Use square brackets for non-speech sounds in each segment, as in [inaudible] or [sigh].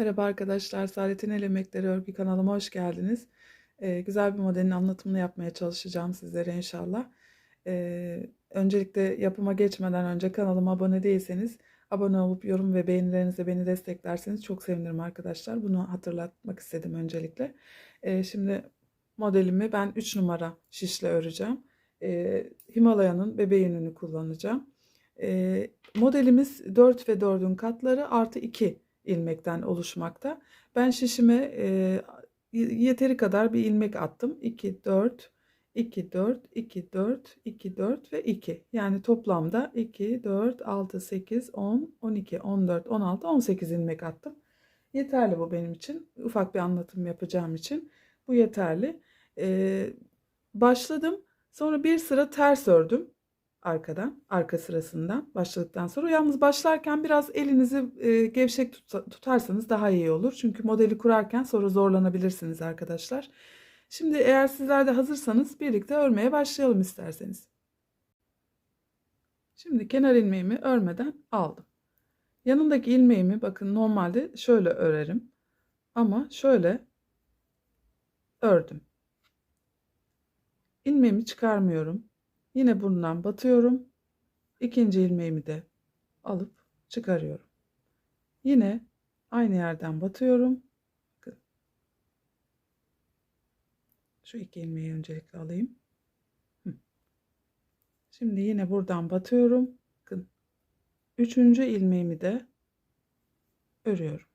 Merhaba arkadaşlar, Saadet'in El Emekleri Örgü kanalıma hoş geldiniz. Ee, güzel bir modelin anlatımını yapmaya çalışacağım sizlere inşallah. Ee, öncelikle yapıma geçmeden önce kanalıma abone değilseniz abone olup yorum ve beğenilerinizle beni desteklerseniz çok sevinirim arkadaşlar. Bunu hatırlatmak istedim öncelikle. Ee, şimdi modelimi ben 3 numara şişle öreceğim. Ee, Himalaya'nın bebe yününü kullanacağım. Ee, modelimiz 4 ve 4'ün katları artı 2 ilmekten oluşmakta. Ben şişime e, yeteri kadar bir ilmek attım. 2, 4, 2, 4, 2, 4, 2, 4 ve 2. Yani toplamda 2, 4, 6, 8, 10, 12, 14, 16, 18 ilmek attım. Yeterli bu benim için. Ufak bir anlatım yapacağım için. Bu yeterli. Ee, başladım. Sonra bir sıra ters ördüm arkadan, arka sırasından başladıktan sonra. Yalnız başlarken biraz elinizi e, gevşek tut, tutarsanız daha iyi olur. Çünkü modeli kurarken sonra zorlanabilirsiniz arkadaşlar. Şimdi eğer sizler de hazırsanız birlikte örmeye başlayalım isterseniz. Şimdi kenar ilmeğimi örmeden aldım. Yanındaki ilmeğimi bakın normalde şöyle örerim. Ama şöyle ördüm. İlmeğimi çıkarmıyorum. Yine bundan batıyorum. İkinci ilmeğimi de alıp çıkarıyorum. Yine aynı yerden batıyorum. Şu iki ilmeği öncelikle alayım. Şimdi yine buradan batıyorum. Bakın. Üçüncü ilmeğimi de örüyorum.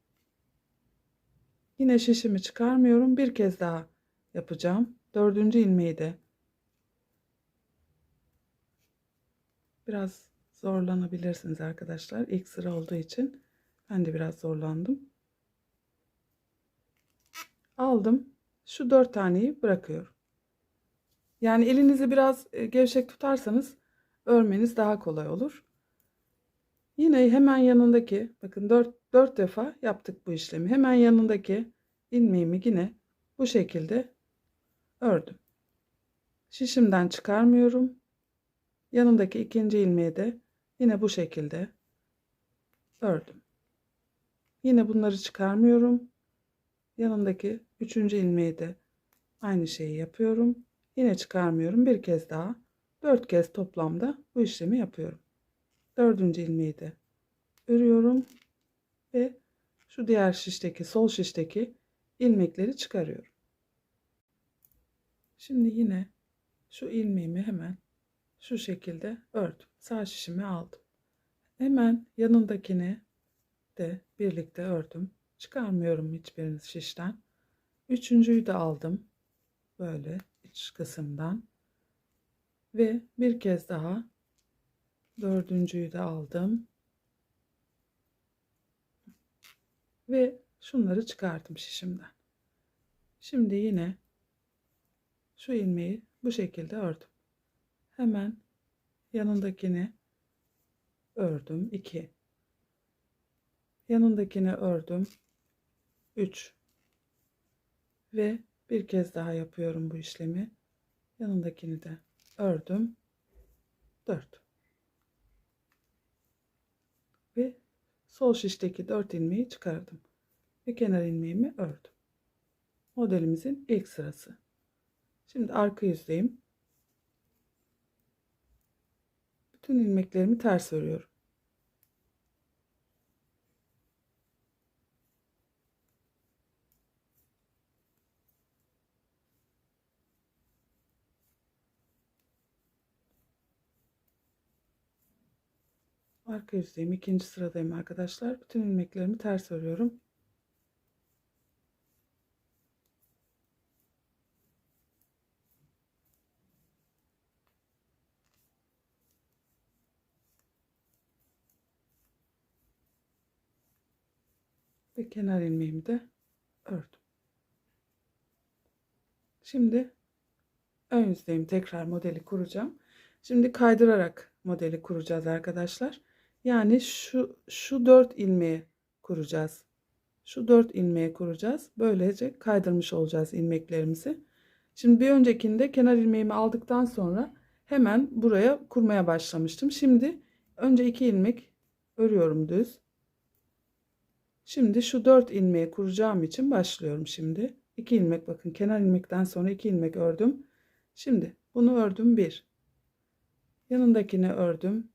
Yine şişimi çıkarmıyorum. Bir kez daha yapacağım. Dördüncü ilmeği de Biraz zorlanabilirsiniz arkadaşlar. İlk sıra olduğu için ben de biraz zorlandım. Aldım. Şu dört taneyi bırakıyorum. Yani elinizi biraz e, gevşek tutarsanız örmeniz daha kolay olur. Yine hemen yanındaki bakın dört, dört defa yaptık bu işlemi. Hemen yanındaki ilmeğimi yine bu şekilde ördüm. Şişimden çıkarmıyorum. Yanındaki ikinci ilmeği de yine bu şekilde ördüm. Yine bunları çıkarmıyorum. Yanındaki üçüncü ilmeği de aynı şeyi yapıyorum. Yine çıkarmıyorum. Bir kez daha dört kez toplamda bu işlemi yapıyorum. Dördüncü ilmeği de örüyorum ve şu diğer şişteki sol şişteki ilmekleri çıkarıyorum. Şimdi yine şu ilmeğimi hemen şu şekilde ördüm. Sağ şişimi aldım. Hemen yanındakini de birlikte ördüm. Çıkarmıyorum hiçbirini şişten. Üçüncüyü de aldım. Böyle iç kısımdan. Ve bir kez daha dördüncüyü de aldım. Ve şunları çıkarttım şişimden. Şimdi yine şu ilmeği bu şekilde ördüm hemen yanındakini ördüm. 2 yanındakini ördüm. 3 ve bir kez daha yapıyorum bu işlemi. Yanındakini de ördüm. 4 ve sol şişteki 4 ilmeği çıkardım. Ve kenar ilmeğimi ördüm. Modelimizin ilk sırası. Şimdi arka yüzdeyim Bütün ilmeklerimi ters örüyorum. Arka yüzdeyim. ikinci sıradayım arkadaşlar. Bütün ilmeklerimi ters örüyorum. Ve kenar ilmeğimi de ördüm. Şimdi ön yüzdeyim tekrar modeli kuracağım. Şimdi kaydırarak modeli kuracağız arkadaşlar. Yani şu şu 4 ilmeği kuracağız. Şu 4 ilmeği kuracağız. Böylece kaydırmış olacağız ilmeklerimizi. Şimdi bir öncekinde kenar ilmeğimi aldıktan sonra hemen buraya kurmaya başlamıştım. Şimdi önce 2 ilmek örüyorum düz. Şimdi şu 4 ilmeği kuracağım için başlıyorum şimdi. 2 ilmek bakın kenar ilmekten sonra 2 ilmek ördüm. Şimdi bunu ördüm 1. Yanındakini ördüm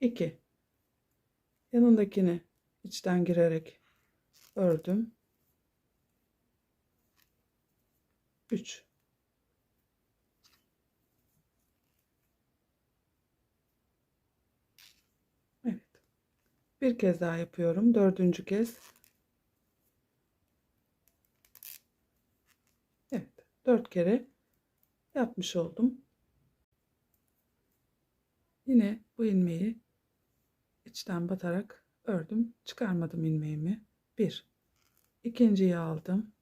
2. Yanındakini içten girerek ördüm 3. Evet. Bir kez daha yapıyorum. Dördüncü kez. Evet. Dört kere yapmış oldum. Yine bu ilmeği içten batarak ördüm. Çıkarmadım ilmeğimi. Bir. İkinciyi aldım.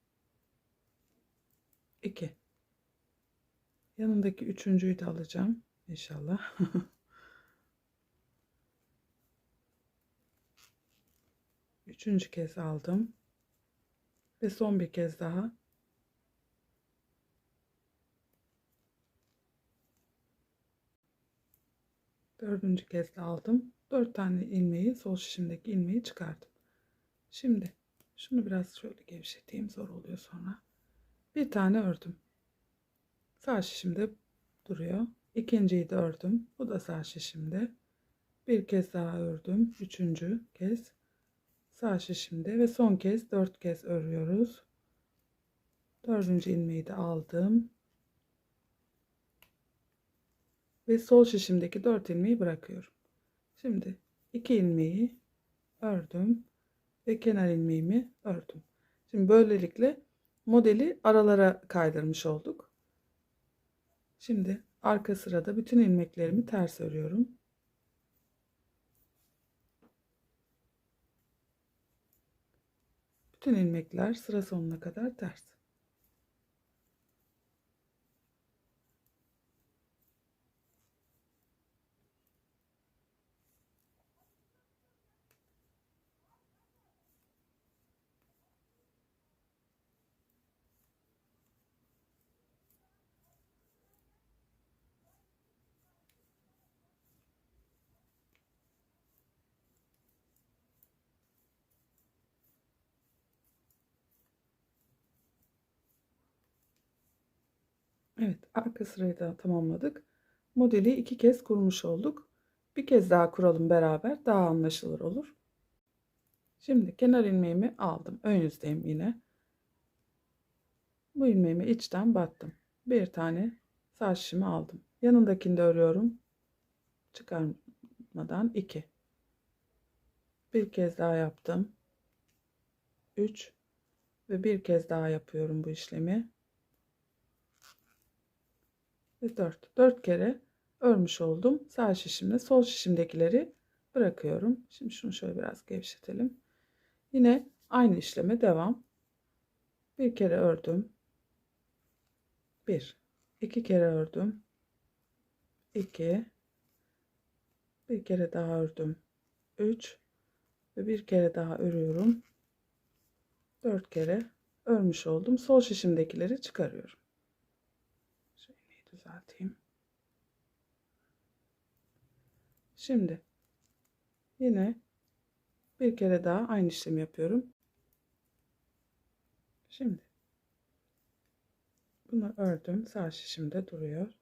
2 yanındaki üçüncüyü de alacağım inşallah [laughs] üçüncü kez aldım ve son bir kez daha dördüncü kez de aldım dört tane ilmeği sol şişimdeki ilmeği çıkardım şimdi şunu biraz şöyle gevşeteyim zor oluyor sonra bir tane ördüm. Sağ şişimde duruyor. İkinciyi de ördüm. Bu da sağ şişimde. Bir kez daha ördüm. Üçüncü kez sağ şişimde ve son kez dört kez örüyoruz. Dördüncü ilmeği de aldım. Ve sol şişimdeki dört ilmeği bırakıyorum. Şimdi iki ilmeği ördüm ve kenar ilmeğimi ördüm. Şimdi böylelikle modeli aralara kaydırmış olduk. Şimdi arka sırada bütün ilmeklerimi ters örüyorum. Bütün ilmekler sıra sonuna kadar ters. Evet, arka sırayı da tamamladık. Modeli iki kez kurmuş olduk. Bir kez daha kuralım beraber. Daha anlaşılır olur. Şimdi kenar ilmeğimi aldım. Ön yüzdeyim yine. Bu ilmeğimi içten battım. Bir tane sağ aldım. Yanındakini de örüyorum. Çıkarmadan iki. Bir kez daha yaptım. Üç ve bir kez daha yapıyorum bu işlemi ve 4. 4 kere örmüş oldum. Sağ şişimle sol şişimdekileri bırakıyorum. Şimdi şunu şöyle biraz gevşetelim. Yine aynı işleme devam. Bir kere ördüm. 1 2 kere ördüm. 2 bir kere daha ördüm. 3 ve bir kere daha örüyorum. 4 kere örmüş oldum. Sol şişimdekileri çıkarıyorum düzelteyim. Şimdi yine bir kere daha aynı işlemi yapıyorum. Şimdi bunu ördüm. Sağ şişimde duruyor.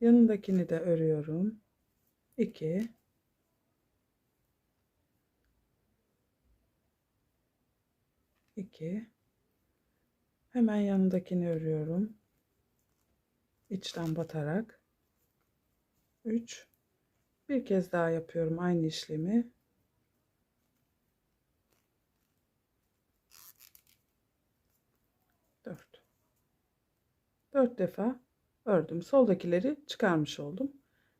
Yanındakini de örüyorum. 2 2 Hemen yanındakini örüyorum içten batarak. 3 bir kez daha yapıyorum aynı işlemi. Dört. Dört defa ördüm. Soldakileri çıkarmış oldum.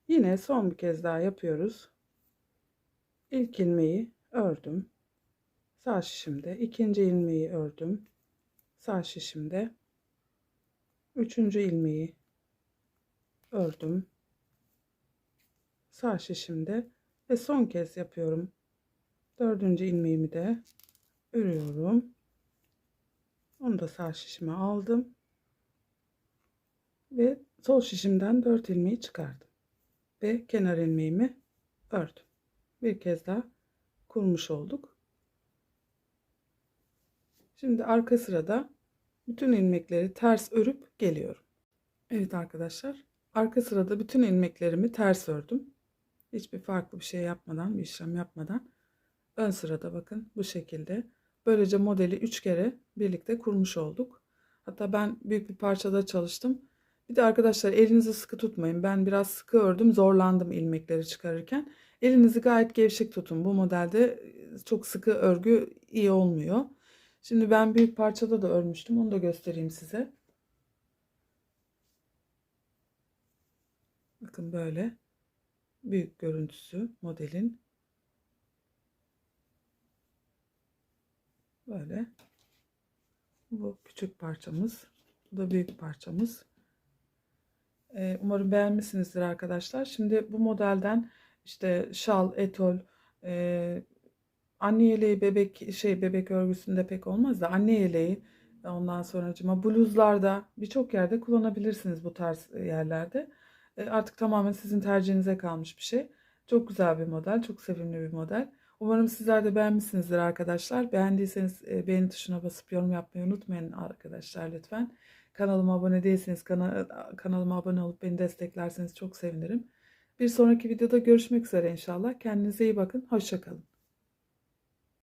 Yine son bir kez daha yapıyoruz. İlk ilmeği ördüm. Sağ şişimde. İkinci ilmeği ördüm. Sağ şişimde. Üçüncü ilmeği ördüm. Sağ şişimde ve son kez yapıyorum. Dördüncü ilmeğimi de örüyorum. Onu da sağ şişime aldım. Ve sol şişimden dört ilmeği çıkardım. Ve kenar ilmeğimi ördüm. Bir kez daha kurmuş olduk. Şimdi arka sırada bütün ilmekleri ters örüp geliyorum. Evet arkadaşlar, arka sırada bütün ilmeklerimi ters ördüm. Hiçbir farklı bir şey yapmadan, bir işlem yapmadan. Ön sırada bakın bu şekilde. Böylece modeli 3 kere birlikte kurmuş olduk. Hatta ben büyük bir parçada çalıştım. Bir de arkadaşlar elinizi sıkı tutmayın. Ben biraz sıkı ördüm, zorlandım ilmekleri çıkarırken. Elinizi gayet gevşek tutun. Bu modelde çok sıkı örgü iyi olmuyor. Şimdi ben büyük parçada da örmüştüm. Onu da göstereyim size. Bakın böyle büyük görüntüsü modelin. Böyle. Bu küçük parçamız. Bu da büyük parçamız. Ee, umarım beğenmişsinizdir arkadaşlar. Şimdi bu modelden işte şal, etol, e, anne yeleği bebek şey bebek örgüsünde pek olmaz da anne yeleği ondan sonracıma bluzlarda birçok yerde kullanabilirsiniz bu tarz yerlerde. E, artık tamamen sizin tercihinize kalmış bir şey. Çok güzel bir model, çok sevimli bir model. Umarım sizler de beğenmişsinizdir arkadaşlar. Beğendiyseniz e, beğeni tuşuna basıp yorum yapmayı unutmayın arkadaşlar lütfen. Kanalıma abone değilseniz kana, kanalıma abone olup beni desteklerseniz çok sevinirim. Bir sonraki videoda görüşmek üzere inşallah. Kendinize iyi bakın. Hoşçakalın.